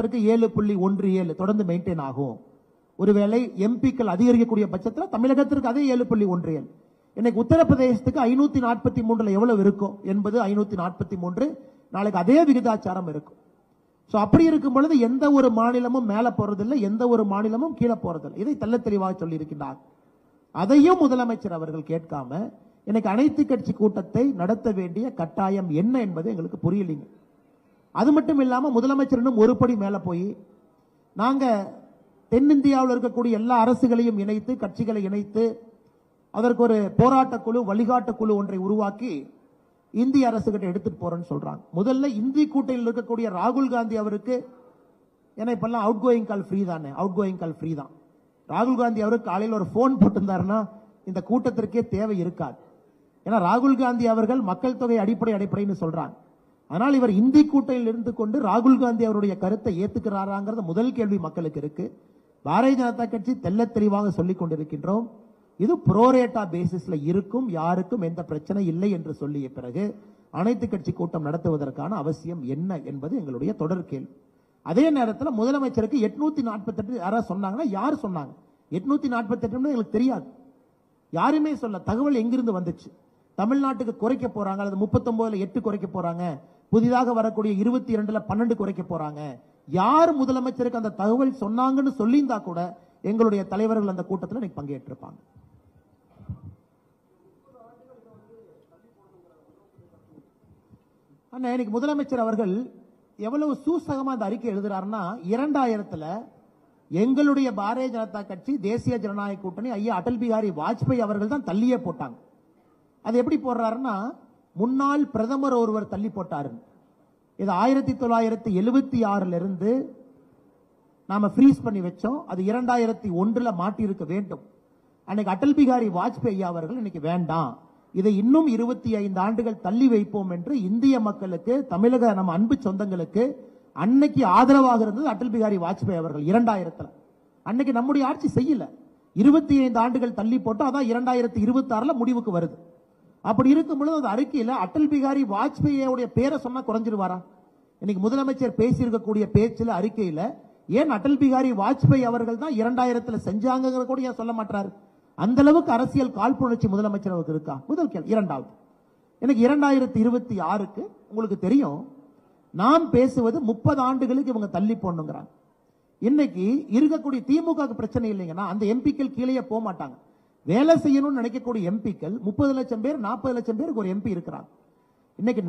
தமிழ்நாட்டிற்கு ஏழு புள்ளி ஒன்று ஏழு தொடர்ந்து மெயின்டைன் ஆகும். ஒருவேளை எம்பிக்கள் அதிகரிக்கக்கூடிய பட்சத்தில் தமிழகத்திற்கு அதே ஏழு புள்ளி ஒன்று ஏழு. இன்னைக்கு உத்தரப்பிரதேசத்துக்கு ஐநூற்றி நாற்பத்தி மூன்றில் எவ்வளவு இருக்கும் என்பது ஐநூற்றி நாற்பத்தி மூன்று. நாளைக்கு அதே விகிதாச்சாரம் இருக்கும். ஸோ அப்படி இருக்கும் பொழுது எந்த ஒரு மாநிலமும் மேலே போறதில்லை எந்த ஒரு மாநிலமும் கீழே போறதில்லை. இதை தெள்ள தெளிவாக சொல்லி அதையும் முதலமைச்சர் அவர்கள் கேட்காம இன்னைக்கு அனைத்து கட்சி கூட்டத்தை நடத்த வேண்டிய கட்டாயம் என்ன என்பது எங்களுக்கு புரியலைங்க. அது மட்டும் இல்லாமல் முதலமைச்சரிடம் ஒரு படி மேலே போய் நாங்கள் தென்னிந்தியாவில் இருக்கக்கூடிய எல்லா அரசுகளையும் இணைத்து கட்சிகளை இணைத்து அதற்கு ஒரு போராட்ட குழு வழிகாட்டு குழு ஒன்றை உருவாக்கி இந்திய அரசுகிட்ட எடுத்துட்டு போறேன்னு சொல்றாங்க. முதல்ல இந்தி கூட்டணியில் இருக்கக்கூடிய ராகுல் காந்தி அவருக்கு ஏன்னா இப்பெல்லாம் அவுட் கோயிங் கால் ஃப்ரீ தானே அவுட் கோயிங் கால் ஃப்ரீ தான். ராகுல் காந்தி அவருக்கு காலையில் ஒரு ஃபோன் போட்டிருந்தாருன்னா இந்த கூட்டத்திற்கே தேவை இருக்காது. ஏன்னா ராகுல் காந்தி அவர்கள் மக்கள் தொகை அடிப்படை அடிப்படைன்னு சொல்றாங்க. ஆனால் இவர் இந்தி கூட்டையில் இருந்து கொண்டு ராகுல் காந்தி அவருடைய கருத்தை ஏத்துக்கிறாராங்கிறது முதல் கேள்வி மக்களுக்கு இருக்கு. பாரதிய ஜனதா கட்சி தெல்ல தெளிவாக சொல்லிக் கொண்டிருக்கின்றோம். இது புரோரேட்டா பேசிஸ்ல இருக்கும் யாருக்கும் எந்த பிரச்சனை இல்லை என்று சொல்லிய பிறகு அனைத்து கட்சி கூட்டம் நடத்துவதற்கான அவசியம் என்ன என்பது எங்களுடைய தொடர் கேள்வி. அதே நேரத்தில் முதலமைச்சருக்கு எட்நூத்தி நாற்பத்தெட்டு யாராவது சொன்னாங்கன்னா யார் சொன்னாங்க? எட்நூத்தி நாற்பத்தெட்டு எங்களுக்கு தெரியாது. யாருமே சொல்ல தகவல் எங்கிருந்து வந்துச்சு? தமிழ்நாட்டுக்கு குறைக்க போறாங்க அல்லது முப்பத்தொன்பதுல எட்டு குறைக்க போறாங்க புதிதாக வரக்கூடிய இருபத்தி இரண்டுல பன்னெண்டு குறைக்க போறாங்க. யார் முதலமைச்சருக்கு அந்த தகவல் சொன்னாங்கன்னு சொல்லியிருந்தா கூட எங்களுடைய தலைவர்கள் அந்த கூட்டத்தில் இன்னைக்கு பங்கேற்றிருப்பாங்க. அண்ணா இன்னைக்கு முதலமைச்சர் அவர்கள் எவ்வளவு சூசகமா அந்த அறிக்கை எழுதுறாருன்னா இரண்டாயிரத்துல எங்களுடைய பாரதிய ஜனதா கட்சி தேசிய ஜனநாயக கூட்டணி ஐயா அடல் பிஹாரி வாஜ்பாய் அவர்கள் தான் தள்ளியே போட்டாங்க. அது எப்படி போடுறாருன்னா முன்னாள் பிரதமர் ஒருவர் தள்ளி போட்டாரு. இது ஆயிரத்தி தொள்ளாயிரத்தி எழுபத்தி ஆறுல இருந்து நாம ஃப்ரீஸ் பண்ணி வச்சோம். அது இரண்டாயிரத்தி ஒன்றில் மாட்டியிருக்க வேண்டும். அன்னைக்கு அடல் பிகாரி வாஜ்பாய் ஐயா அவர்கள் இன்னைக்கு வேண்டாம். இதை இன்னும் இருபத்தி ஐந்து ஆண்டுகள் தள்ளி வைப்போம் என்று இந்திய மக்களுக்கு தமிழக நம்ம அன்பு சொந்தங்களுக்கு அன்னைக்கு ஆதரவாக இருந்தது அடல் பிகாரி வாஜ்பாய் அவர்கள் இரண்டாயிரத்தில். அன்னைக்கு நம்முடைய ஆட்சி செய்யல. இருபத்தி ஐந்து ஆண்டுகள் தள்ளி போட்டோம் அதான் இரண்டாயிரத்தி இருபத்தி ஆறுல முடிவுக்கு வருது. அப்படி இருக்கும் பொழுது அந்த அறிக்கையில் அடல் பிகாரி வாஜ்பாயோடைய பேரை சொன்னா குறைஞ்சிருவாரா? இன்னைக்கு முதலமைச்சர் பேசியிருக்கக்கூடிய பேச்சில் அறிக்கையில் ஏன் அடல் பிகாரி வாஜ்பாய் அவர்கள் தான் இரண்டாயிரத்துல செஞ்சாங்கிற கூட ஏன் சொல்ல மாட்டாரு? அந்த அளவுக்கு அரசியல் காழ்ப்புணர்ச்சி முதலமைச்சர் அவருக்கு இருக்கா? முதல் கேள்வி. இரண்டாவது. எனக்கு இரண்டாயிரத்தி இருபத்தி ஆறுக்கு உங்களுக்கு தெரியும் நாம் பேசுவது முப்பது ஆண்டுகளுக்கு இவங்க தள்ளி போடணுங்கிறாங்க. இன்னைக்கு இருக்கக்கூடிய திமுக பிரச்சனை இல்லைங்கன்னா அந்த எம்பிக்கள் கீழே போக மாட்டாங்க வேலை செய்யணும்னு நினைக்கக்கூடிய எம்பிக்கள் முப்பது லட்சம் பேர் நாற்பது லட்சம் பேருக்கு ஒரு எம்பி இருக்கிறாங்க. இன்னைக்கு